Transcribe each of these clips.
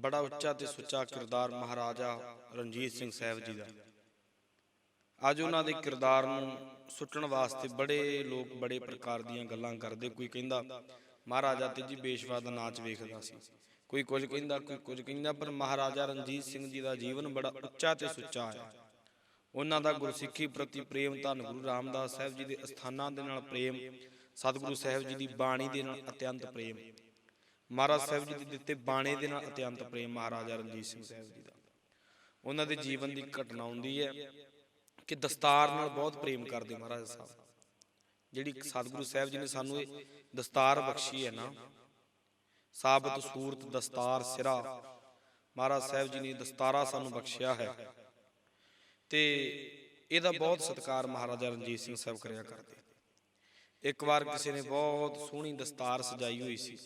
ਬੜਾ ਉੱਚਾ ਤੇ ਸੁੱਚਾ ਕਿਰਦਾਰ ਮਹਾਰਾਜਾ ਰਣਜੀਤ ਸਿੰਘ ਸਾਹਿਬ ਜੀ ਦਾ। ਅੱਜ ਉਹਨਾਂ ਦੇ ਕਿਰਦਾਰ ਨੂੰ ਸੁੱਟਣ ਵਾਸਤੇ ਬੜੇ ਲੋਕ ਬੜੇ ਪ੍ਰਕਾਰ ਦੀਆਂ ਗੱਲਾਂ ਕਰਦੇ। ਕੋਈ ਕਹਿੰਦਾ, ਮਹਾਰਾਜਾ ਤੇ ਜੀ ਬੇਸ਼ਵਾ ਦਾ ਨਾਚ ਵੇਖਦਾ ਸੀ। ਕੋਈ ਕੁਝ ਕਹਿੰਦਾ, ਕੋਈ ਕੁਝ ਕਹਿੰਦਾ, ਪਰ ਮਹਾਰਾਜਾ ਰਣਜੀਤ ਸਿੰਘ ਜੀ ਦਾ ਜੀਵਨ ਬੜਾ ਉੱਚਾ ਤੇ ਸੁੱਚਾ ਹੈ। ਉਹਨਾਂ ਦਾ ਗੁਰਸਿੱਖੀ ਪ੍ਰਤੀ ਪ੍ਰੇਮ ਧੰਨ ਗੁਰੂ ਰਾਮਦਾਸ ਸਾਹਿਬ ਜੀ ਦੇ ਅਸਥਾਨਾਂ ਦੇ ਨਾਲ ਪ੍ਰੇਮ, ਸਤਿਗੁਰੂ ਸਾਹਿਬ ਜੀ ਦੀ ਬਾਣੀ ਦੇ ਨਾਲ ਅਤਿਅੰਤ ਪ੍ਰੇਮ। ਮਹਾਰਾਜ ਸਾਹਿਬ ਜੀ ਦੇ ਦਿੱਤੇ ਬਾਣੇ ਦੇ ਨਾਲ ਅਤਿਅੰਤ ਪ੍ਰੇਮ ਮਹਾਰਾਜਾ ਰਣਜੀਤ ਸਿੰਘ ਸਾਹਿਬ ਜੀ ਦਾ। ਉਹਨਾਂ ਦੇ ਜੀਵਨ ਦੀ ਘਟਨਾ ਹੁੰਦੀ ਹੈ ਕਿ ਦਸਤਾਰ ਨਾਲ ਬਹੁਤ ਪ੍ਰੇਮ ਕਰਦੇ ਮਹਾਰਾਜ ਸਾਹਿਬ। ਜਿਹੜੀ ਸਤਿਗੁਰੂ ਸਾਹਿਬ ਜੀ ਨੇ ਸਾਨੂੰ ਇਹ ਦਸਤਾਰ ਬਖਸ਼ੀ ਹੈ ਨਾ, ਸਾਬਤ ਸੂਰਤ, ਦਸਤਾਰ, ਸਿਰਾ, ਮਹਾਰਾਜ ਸਾਹਿਬ ਜੀ ਨੇ ਦਸਤਾਰਾ ਸਾਨੂੰ ਬਖਸ਼ਿਆ ਹੈ। ਤੇ ਇਹਦਾ ਬਹੁਤ ਸਤਿਕਾਰ ਮਹਾਰਾਜਾ ਰਣਜੀਤ ਸਿੰਘ ਸਾਹਿਬ ਕਰਿਆ ਕਰਦੇ। ਇੱਕ ਵਾਰ ਕਿਸੇ ਨੇ ਬਹੁਤ ਸੋਹਣੀ ਦਸਤਾਰ ਸਜਾਈ ਹੋਈ ਸੀ।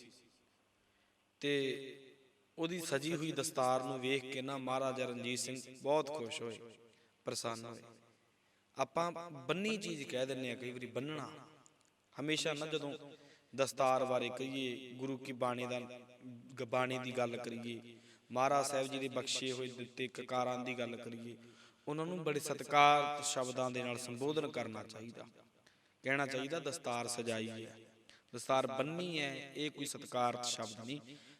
ਤੇ ਉਹਦੀ ਸਜੀ ਹੋਈ ਦਸਤਾਰ ਨੂੰ ਵੇਖ ਕੇ ਨਾ ਮਹਾਰਾਜਾ ਰਣਜੀਤ ਸਿੰਘ ਬਹੁਤ ਖੁਸ਼ ਹੋਏ, ਪ੍ਰਸੰਨ ਹੋਏ। ਆਪਾਂ ਬੰਨੀ ਚੀਜ਼ ਕਹਿ ਦਿੰਨੇ ਆ ਕਈ ਵਾਰੀ ਬੰਨਣਾ। ਹਮੇਸ਼ਾ ਨਾ ਜਦੋਂ ਦਸਤਾਰ ਬਾਰੇ ਕਹੀਏ, ਗੁਰੂ ਕੀ ਬਾਣੀ ਦਾ, ਬਾਣੀ ਦੀ ਗੱਲ ਕਰੀਏ, ਮਹਾਰਾਜ ਸਾਹਿਬ ਜੀ ਦੇ ਬਖਸ਼ੇ ਹੋਏ ਦਿੱਤੇ ਕਕਾਰਾਂ ਦੀ ਗੱਲ ਕਰੀਏ, ਉਹਨਾਂ ਨੂੰ ਬੜੇ ਸਤਿਕਾਰ ਸ਼ਬਦਾਂ ਦੇ ਨਾਲ ਸੰਬੋਧਨ ਕਰਨਾ ਚਾਹੀਦਾ। ਕਹਿਣਾ ਚਾਹੀਦਾ, ਦਸਤਾਰ ਸਜਾਈ ਹੈ। ਦਸਤਾਰ ਬੰਨੀ ਹੈ ਇਹ ਕੋਈ ਸਤਿਕਾਰਤ ਸ਼ਬਦ ਨਹੀਂ।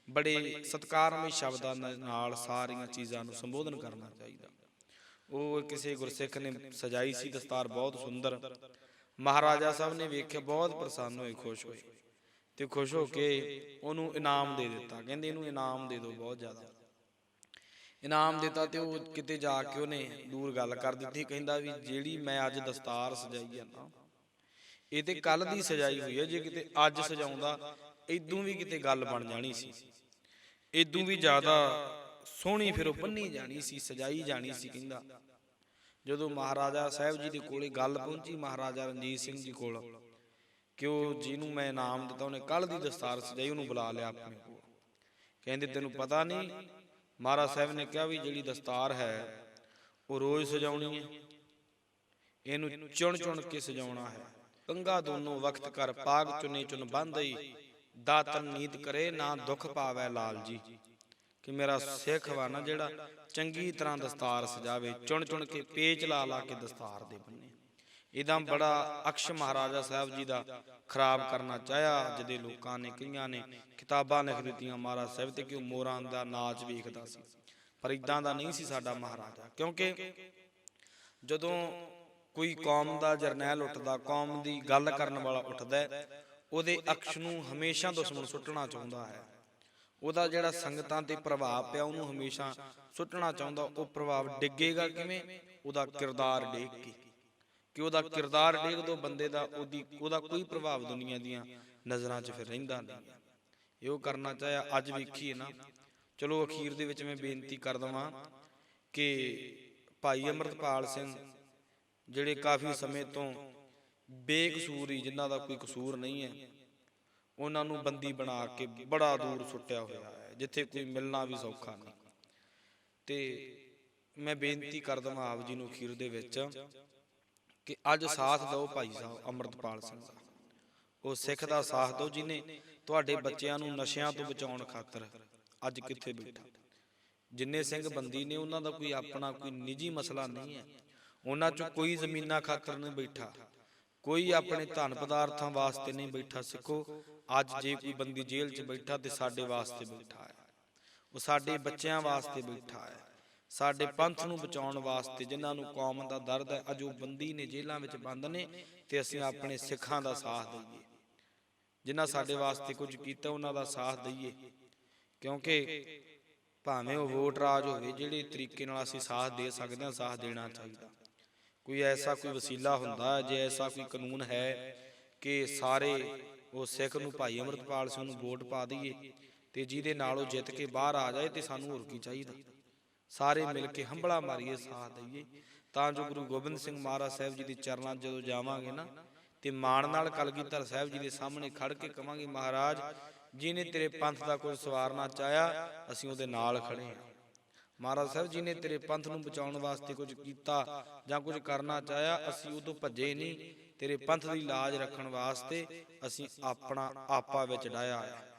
ਬੜੇ ਸਤਿਕਾਰਮਈ ਸ਼ਬਦਾਂ ਨਾਲ ਸਾਰੀਆਂ ਚੀਜ਼ਾਂ ਨੂੰ ਸੰਬੋਧਨ ਕਰਨਾ ਚਾਹੀਦਾ। ਉਹ ਕਿਸੇ ਗੁਰਸਿੱਖ ਨੇ ਸਜਾਈ ਸੀ ਦਸਤਾਰ ਬਹੁਤ ਸੁੰਦਰ। ਮਹਾਰਾਜਾ ਸਾਹਿਬ ਨੇ ਵੇਖਿਆ ਬਹੁਤ ਪ੍ਰਸੰਨ ਹੋਏ ਖੁਸ਼ ਹੋਏ। ਤੇ ਖੁਸ਼ ਹੋ ਕੇ ਉਹਨੂੰ ਇਨਾਮ ਦੇ ਦਿੱਤਾ। ਕਹਿੰਦੇ ਇਹਨੂੰ ਇਨਾਮ ਦੇ ਦਿਓ ਬਹੁਤ ਜ਼ਿਆਦਾ। ਇਨਾਮ ਦਿੱਤਾ ਤੇ ਉਹ ਕਿਤੇ ਜਾ ਕੇ ਉਹਨੇ ਦੂਰ ਗੱਲ ਕਰ ਦਿੱਤੀ। ਕਹਿੰਦਾ ਵੀ ਜਿਹੜੀ ਮੈਂ ਅੱਜ ਦਸਤਾਰ ਸਜਾਈ ਆ ਨਾ ਇਹ ਤੇ ਕੱਲ ਦੀ ਸਜਾਈ ਹੋਈ ਹੈ ਜੇ ਕਿਤੇ ਅੱਜ ਸਜਾਉਂਦਾ ਇਦੋਂ ਵੀ ਕਿਤੇ ਗੱਲ ਬਣ ਜਾਣੀ ਸੀ। ਇਦੋਂ ਵੀ ਜ਼ਿਆਦਾ ਸੋਹਣੀ ਫਿਰ ਉਹ ਬੰਨੀ ਜਾਣੀ ਸੀ ਸਜਾਈ ਜਾਣੀ ਸੀ ਕਹਿੰਦਾ। ਜਦੋਂ ਮਹਾਰਾਜਾ ਸਾਹਿਬ ਜੀ ਦੇ ਕੋਲੇ ਗੱਲ ਪਹੁੰਚੀ ਮਹਾਰਾਜਾ ਰਣਜੀਤ ਸਿੰਘ ਜੀ ਕੋਲ ਕਿ ਉਹ ਜਿਹਨੂੰ ਮੈਂ ਇਨਾਮ ਦਿੱਤਾ ਉਹਨੇ ਕੱਲ ਦੀ ਦਸਤਾਰ ਸਜਾਈ ਉਹਨੂੰ ਬੁਲਾ ਲਿਆ ਆਪਣੇ ਕੋਲ। ਕਹਿੰਦੇ ਤੈਨੂੰ ਪਤਾ ਨਹੀਂ ਮਹਾਰਾਜ ਸਾਹਿਬ ਨੇ ਕਿਹਾ ਵੀ ਜਿਹੜੀ ਦਸਤਾਰ ਹੈ ਉਹ ਰੋਜ਼ ਸਜਾਉਣੀ ਹੈ। ਇਹਨੂੰ ਚੁਣ ਚੁਣ ਕੇ ਸਜਾਉਣਾ ਹੈ। ਕੰਗਾ ਦੋਨੋਂ ਵਕਤ ਕਰ ਪਾਗ ਚੁਨੇ ਚੁਨ ਬੰਦਈ ਦਾਤਨ ਨੀਤ ਕਰੇ ਨਾ ਦੁੱਖ ਪਾਵੇ ਲਾਲ ਜੀ। ਕਿ ਮੇਰਾ ਸਿੱਖ ਵਾ ਨਾ ਜਿਹੜਾ ਚੰਗੀ ਤਰ੍ਹਾਂ ਦਸਤਾਰ ਸਜਾਵੇ, ਚੁਣ ਚੁਣ ਕੇ ਪੇਚ ਲਾ ਲਾ ਕੇ ਦਸਤਾਰ ਦੇ ਬੰਨੇ। ਇਦਾਂ ਬੜਾ ਅਕਸ਼ ਮਹਾਰਾਜਾ ਸਾਹਿਬ ਜੀ ਦਾ ਖਰਾਬ ਕਰਨਾ ਚਾਹਿਆ ਜਦੇ ਲੋਕਾਂ ਨੇ ਕਈਆਂ ਨੇ ਕਿਤਾਬਾਂ ਲਿਖ ਦਿੱਤੀਆਂ ਮਹਾਰਾਜ ਸਾਹਿਬ ਤੇ ਕਿ ਉਹ ਮੋਰਾਂ ਦਾ ਨਾਚ ਵੇਖਦਾ ਸੀ। ਪਰ ਇਦਾਂ ਦਾ ਨਹੀਂ ਸੀ ਸਾਡਾ ਮਹਾਰਾਜਾ, ਕਿਉਂਕਿ ਜਦੋਂ ਕੋਈ ਕੌਮ ਦਾ ਜਰਨੈਲ ਉੱਠਦਾ, ਕੌਮ ਦੀ ਗੱਲ ਕਰਨ ਵਾਲਾ ਉੱਠਦਾ ਉਹਦੇ ਅਕਸ਼ ਨੂੰ ਹਮੇਸ਼ਾ ਦੁਸ਼ਮਣ ਸੁੱਟਣਾ ਚਾਹੁੰਦਾ ਹੈ। ਉਹਦਾ ਜਿਹੜਾ ਸੰਗਤਾਂ ਤੇ ਪ੍ਰਭਾਵ ਪਿਆ, ਉਹਨੂੰ ਹਮੇਸ਼ਾ ਸੁੱਟਣਾ ਚਾਹੁੰਦਾ, ਉਹ ਪ੍ਰਭਾਵ ਡਿੱਗੇਗਾ ਕਿਵੇਂ? ਉਹਦਾ ਕਿਰਦਾਰ ਡੇਗ ਕੇ। ਕਿ ਉਹਦਾ ਕਿਰਦਾਰ ਡੇਗ ਦੋ ਬੰਦੇ ਦਾ, ਉਹਦੀ, ਉਹਦਾ ਕੋਈ ਪ੍ਰਭਾਵ ਦੁਨੀਆ ਦੀਆਂ ਨਜ਼ਰਾਂ 'ਚ ਫਿਰ ਰਹਿੰਦਾ ਨਹੀਂ। ਇਹ ਕਰਨਾ ਚਾਹਿਆ, ਅੱਜ ਵੇਖੀਏ ਨਾ। ਚਲੋ ਅਖੀਰ ਦੇ ਵਿੱਚ ਮੈਂ ਬੇਨਤੀ ਕਰ ਦਵਾਂ ਕਿ ਭਾਈ ਅਮਰਤਪਾਲ ਸਿੰਘ ਜਿਹੜੇ ਕਾਫੀ ਸਮੇਂ ਤੋਂ ਬੇਕਸੂਰ ਹੀ ਜਿਨ੍ਹਾਂ ਦਾ ਕੋਈ ਕਸੂਰ ਨਹੀਂ ਹੈ ਉਹਨਾਂ ਨੂੰ ਬੰਦੀ ਬਣਾ ਕੇ ਬੜਾ ਦੂਰ ਸੁੱਟਿਆ ਹੋਇਆ ਹੈ ਜਿੱਥੇ ਕੋਈ ਮਿਲਣਾ ਵੀ ਸੌਖਾ ਨਹੀਂ। ਤੇ ਮੈਂ ਬੇਨਤੀ ਕਰ ਦਵਾਂ ਆਪ ਜੀ ਨੂੰ ਅਖੀਰ ਦੇ ਵਿੱਚ ਕਿ ਅੱਜ ਸਾਥ ਦਿਓ ਭਾਈ ਸਾਹਿਬ ਅਮਰਤਪਾਲ ਸਿੰਘ ਦਾ। ਉਹ ਸਿੱਖ ਦਾ ਸਾਥ ਦਿਓ ਜਿਨੇ ਤੁਹਾਡੇ ਬੱਚਿਆਂ ਨੂੰ ਨਸ਼ਿਆਂ ਤੋਂ ਬਚਾਉਣ ਖਾਤਰ ਅੱਜ ਕਿੱਥੇ ਬੈਠਾ। ਜਿੰਨੇ ਸਿੰਘ ਬੰਦੀ ਨੇ ਉਹਨਾਂ ਦਾ ਕੋਈ ਆਪਣਾ ਕੋਈ ਨਿੱਜੀ ਮਸਲਾ ਨਹੀਂ ਹੈ। ਉਹਨਾਂ ਚੋਂ ਕੋਈ ਜ਼ਮੀਨਾਂ ਖਾਤਰ ਨਹੀਂ ਬੈਠਾ। ਕੋਈ ਆਪਣੇ ਧਨ ਪਦਾਰਥਾਂ ਵਾਸਤੇ ਨਹੀਂ ਬੈਠਾ। ਸਿੱਖੋ, ਅੱਜ ਜੇ ਕੋਈ ਬੰਦੀ ਜੇਲ੍ਹ 'ਚ ਬੈਠਾ ਤੇ ਸਾਡੇ ਵਾਸਤੇ ਬੈਠਾ ਹੈ। ਉਹ ਸਾਡੇ ਬੱਚਿਆਂ ਵਾਸਤੇ ਬੈਠਾ ਹੈ। ਸਾਡੇ ਪੰਥ ਨੂੰ ਬਚਾਉਣ ਵਾਸਤੇ ਜਿਨ੍ਹਾਂ ਨੂੰ ਕੌਮ ਦਾ ਦਰਦ ਹੈ, ਅਜੋ ਬੰਦੀ ਨੇ ਜੇਲ੍ਹਾਂ ਵਿੱਚ ਬੰਦ ਨੇ ਤੇ ਅਸੀਂ ਆਪਣੇ ਸਿੱਖਾਂ ਦਾ ਸਾਥ ਦਈਏ। ਜਿਨ੍ਹਾਂ ਸਾਡੇ ਵਾਸਤੇ ਕੁਝ ਕੀਤਾ, ਉਹਨਾਂ ਦਾ ਸਾਥ ਦਈਏ। ਕਿਉਂਕਿ ਭਾਵੇਂ ਉਹ ਵੋਟ ਰਾਜ ਹੋਵੇ, ਜਿਹੜੇ ਤਰੀਕੇ ਨਾਲ ਅਸੀਂ ਸਾਥ ਦੇ ਸਕਦੇ ਹਾਂ, ਸਾਥ ਦੇਣਾ ਚਾਹੀਦਾ। ਕੋਈ ਐਸਾ ਕੋਈ ਵਸੀਲਾ ਹੁੰਦਾ ਜੇ ਐਸਾ ਕੋਈ ਕਾਨੂੰਨ ਹੈ ਕਿ ਸਾਰੇ ਉਹ ਸਿੱਖ ਨੂੰ ਭਾਈ ਅਮਰਤਪਾਲ ਸਿੰਘ ਨੂੰ ਵੋਟ ਪਾ ਦਈਏ ਤੇ ਜਿਹਦੇ ਨਾਲ ਉਹ ਜਿੱਤ ਕੇ ਬਾਹਰ ਆ ਜਾਏ ਤੇ ਸਾਨੂੰ ਹੋਰ ਕੀ ਚਾਹੀਦਾ? ਸਾਰੇ ਮਿਲ ਕੇ ਹੰਬਲਾ ਮਾਰੀਏ, ਸਾਥ ਦਈਏ। ਤਾਂ ਜੋ ਗੁਰੂ ਗੋਬਿੰਦ ਸਿੰਘ ਮਹਾਰਾਜ ਸਾਹਿਬ ਜੀ ਦੇ ਚਰਨਾਂ ਜਦੋਂ ਜਾਵਾਂਗੇ ਨਾ ਤੇ ਮਾਣ ਨਾਲ ਕਲਗੀਧਰ ਸਾਹਿਬ ਜੀ ਦੇ ਸਾਹਮਣੇ ਖੜ ਕੇ ਕਵਾਂਗੇ, ਮਹਾਰਾਜ, ਜਿਹਨੇ ਤੇਰੇ ਪੰਥ ਦਾ ਕੋਈ ਸਵਾਰਨਾ ਚਾਹਿਆ, ਅਸੀਂ ਉਹਦੇ ਨਾਲ ਖੜੇ ਹਾਂ। ਮਹਾਰਾਜ ਸਾਹਿਬ ਜੀ ਨੇ ਤੇਰੇ ਪੰਥ ਨੂੰ ਬਚਾਉਣ ਵਾਸਤੇ ਕੁਝ ਕੀਤਾ ਜਾਂ ਕੁਝ ਕਰਨਾ ਚਾਹਿਆ, ਅਸੀਂ ਉਹ ਤੋਂ ਭੱਜੇ ਨਹੀਂ। ਤੇਰੇ ਪੰਥ ਦੀ ਲਾਜ ਰੱਖਣ ਵਾਸਤੇ ਅਸੀਂ ਆਪਣਾ ਆਪਾ ਵਿੱਚ ਡਾਇਆ ਹੈ